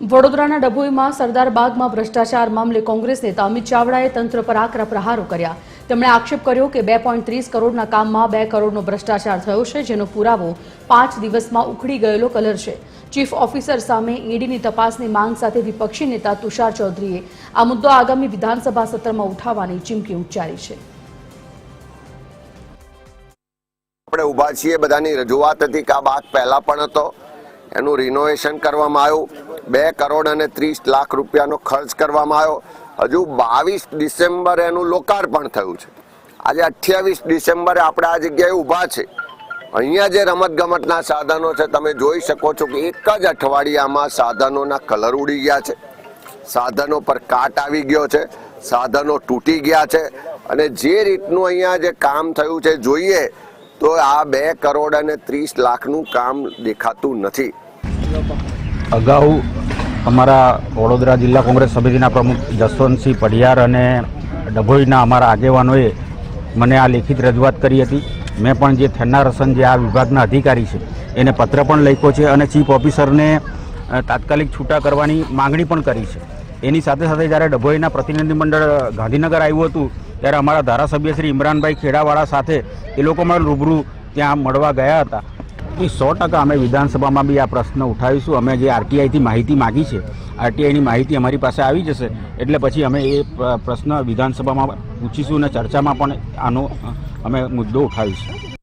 વડોદરાના ડભોઈમાં સરદાર બાગમાં ભ્રષ્ટાચાર મામલે કોંગ્રેસ નેતા અમિત ચાવડાએ તંત્ર પર આકરા પ્રહારો કર્યા. તેમણે આક્ષેપ કર્યો કે બે પોઈન્ટ ત્રીસ કરોડના કામમાં બે કરોડનો ભ્રષ્ટાચાર થયો છે, જેનો પુરાવો પાંચ દિવસમાં ઉખડી ગયેલો કલર છે. ચીફ ઓફિસર સામે ઈડીની તપાસની માંગ સાથે વિપક્ષી નેતા તુષાર ચૌધરીએ આ મુદ્દો આગામી વિધાનસભા સત્રમાં ઉઠાવવાની ચીમકી ઉચ્ચારી છે. આપણે ઊભા છીએ, બધાની રજૂઆત હતી કે આ બાગ પહેલા પણ હતો. એનું રિનોવેશન કરવામાં આવ્યું. બે કરોડ અને ત્રીસ લાખ રૂપિયાનો ખર્ચ કરવામાં આવ્યો. હજુ બાવીસ ડિસેમ્બરે એનું લોકાર્પણ થયું છે. આજે અઠ્યાવીસ ડિસેમ્બરે આપણે આ જગ્યાએ ઊભા છે. અહીંયા જે રમતગમતના સાધનો છે, તમે જોઈ શકો છો કે એક જ અઠવાડિયામાં સાધનોના કલર ઉડી ગયા છે. સાધનો પર કાટ આવી ગયો છે, સાધનો તૂટી ગયા છે અને જે રીતનું અહીંયા જે કામ થયું છે, જોઈએ તો આ બે કરોડ અને ત્રીસ લાખનું કામ દેખાતું નથી. અગાઉ અમારા વડોદરા જિલ્લા કોંગ્રેસ સમિતિના પ્રમુખ જસવંતસિંહ પઢિયાર અને ડભોઈના અમારા આગેવાનોએ મને આ લેખિત રજૂઆત કરી હતી. મેં પણ જે થેન્નારસન જે આ વિભાગના અધિકારી છે, એને પત્ર પણ લખ્યો છે અને ચીફ ઓફિસરને તાત્કાલિક છૂટા કરવાની માંગણી પણ કરી છે. એની સાથે સાથે જ્યારે ડભોઈના પ્રતિનિધિમંડળ ગાંધીનગર આવ્યું હતું, ત્યારે અમારા ધારાસભ્ય શ્રી ઇમરાનભાઈ ખેડાવાળા સાથે એ લોકો પણ રૂબરૂ ત્યાં મળવા ગયા હતા. એ સો ટકા અમે વિધાનસભામાં બી આ પ્રશ્ન ઉઠાવીશું. અમે જે આરટીઆઈથી માહિતી માગી છે આરટીઆઈની માહિતી અમારી પાસે આવી જશે. એટલે પછી અમે એ પ્રશ્ન વિધાનસભામાં પૂછીશું અને ચર્ચામાં પણ આનો અમે મુદ્દો ઉઠાવીશું.